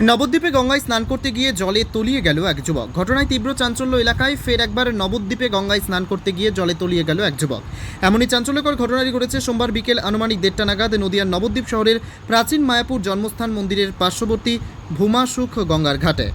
নবদ্বীপে গঙ্গায় স্নান করতে গিয়ে জলে তলিয়ে গেল এক যুবক। ঘটনায় তীব্র চাঞ্চল্য এলাকায় ফের একবার নবদ্বীপে গঙ্গায় স্নান করতে গিয়ে জলে তলিয়ে গেল এক যুবক। এমনই চাঞ্চল্যকর ঘটনাটি ঘটেছে সোমবার বিকেল আনুমানিক দেড়টা নাগাদ নদিয়ার নবদ্বীপ শহরের প্রাচীন মায়াপুর জন্মস্থান মন্দিরের পার্শ্ববর্তী ভূমাসুখ গঙ্গার ঘাটে।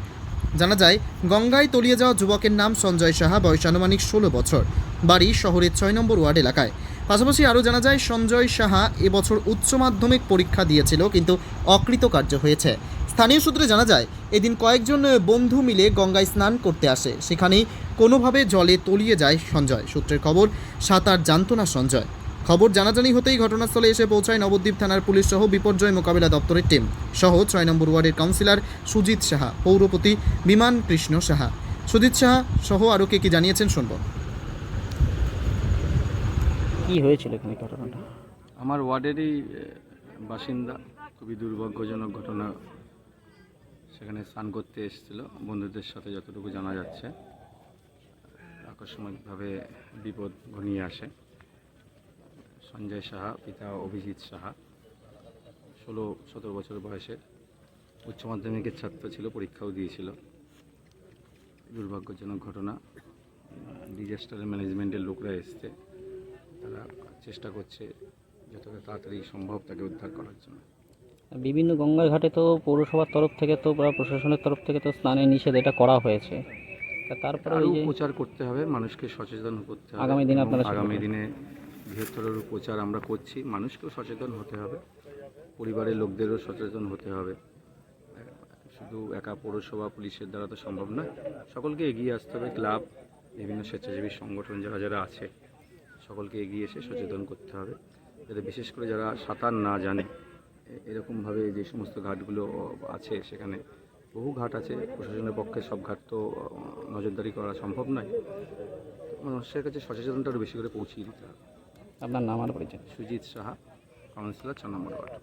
জানা যায়, গঙ্গায় তলিয়ে যাওয়া যুবকের নাম সঞ্জয় সাহা, বয়স আনুমানিক ষোলো বছর। বাড়ি শহরের ছয় নম্বর ওয়ার্ড এলাকায়। পাশাপাশি আরও জানা যায়, সঞ্জয় সাহা এবছর উচ্চ মাধ্যমিক পরীক্ষা দিয়েছিল, কিন্তু অকৃতকার্য হয়েছে। স্থানীয় সূত্রে জানা যায় এদিন কয়েকজন বন্ধু মিলে গঙ্গায় স্নান করতে আসে। সেখানেই কোনোভাবে জলে তলিয়ে যায় সঞ্জয়। সূত্রের খবর সাঁতার জানত না সঞ্জয়। খবর জানাজানি হতেই ঘটনাস্থলে এসে পৌঁছায় নবদ্বীপ থানার পুলিশ সহ বিপর্যয় মোকাবিলা দপ্তরের টিম। সহ ছয় নম্বর ওয়ার্ডের কাউন্সিলর সুজিত সাহা পৌরপতি বিমান কৃষ্ণ সাহা। সুজিত সাহা সহ আরও কে কি জানিয়েছেন শুনব। কি হয়েছিল এখানে ঘটনাটা? আমার ওয়ার্ডেরই বাসিন্দা। খুবই দুর্ভাগ্যজনক ঘটনা। সেখানে স্নান করতে এসেছিল। বন্ধুদের সাথে যতটুকু জানা যাচ্ছে, আকস্মিকভাবে বিপদ ঘনিয়ে আসে। সঞ্জয় সাহা, পিতা অভিজিৎ সাহা, ষোলো সতেরো বছর বয়সের উচ্চ মাধ্যমিকের ছাত্র ছিল, পরীক্ষাও দিয়েছিল। দুর্ভাগ্যজনক ঘটনা ডিজাস্টার ম্যানেজমেন্টের লোকরা এসছে। তারা চেষ্টা করছে যতটা তাড়াতাড়ি সম্ভব তাকে উদ্ধার করার জন্য। বিভিন্ন গঙ্গার ঘাটে তো পৌরসভার তরফ থেকে তো বা প্রশাসনের তরফ থেকে তো স্নানে নিষেধ এটা করা হয়েছে। তা তারপরে আরও ওই যে প্রচার করতে হবে মানুষকে সচেতন করতে হবে। আগামী দিনে এবং আপনারা আগামী। দিনে বৃহত্তর প্রচার আমরা করছি মানুষকেও সচেতন হতে হবে পরিবারের লোকদেরও সচেতন হতে হবে। শুধু একা পৌরসভা পুলিশের দ্বারা তো সম্ভব নয় সকলকে এগিয়ে আসতে হবে ক্লাব বিভিন্ন স্বেচ্ছাসেবী সংগঠন যারা যারা আছে সকলকে এগিয়ে এসে সচেতন করতে হবে। যাতে বিশেষ করে যারা সাঁতার না জানে এরকমভাবে যে সমস্ত ঘাটগুলো আছে সেখানে বহু ঘাট আছে। প্রশাসনের পক্ষে সব ঘাট তো নজরদারি করা সম্ভব নয়। মানুষের কাছে সচেতনটা আরও বেশি করে পৌঁছিয়ে দিতে হবে। আপনার নাম আর পরিচয়? সুজিত সাহা কাউন্সিলর ছ নম্বর ওয়ার্ড।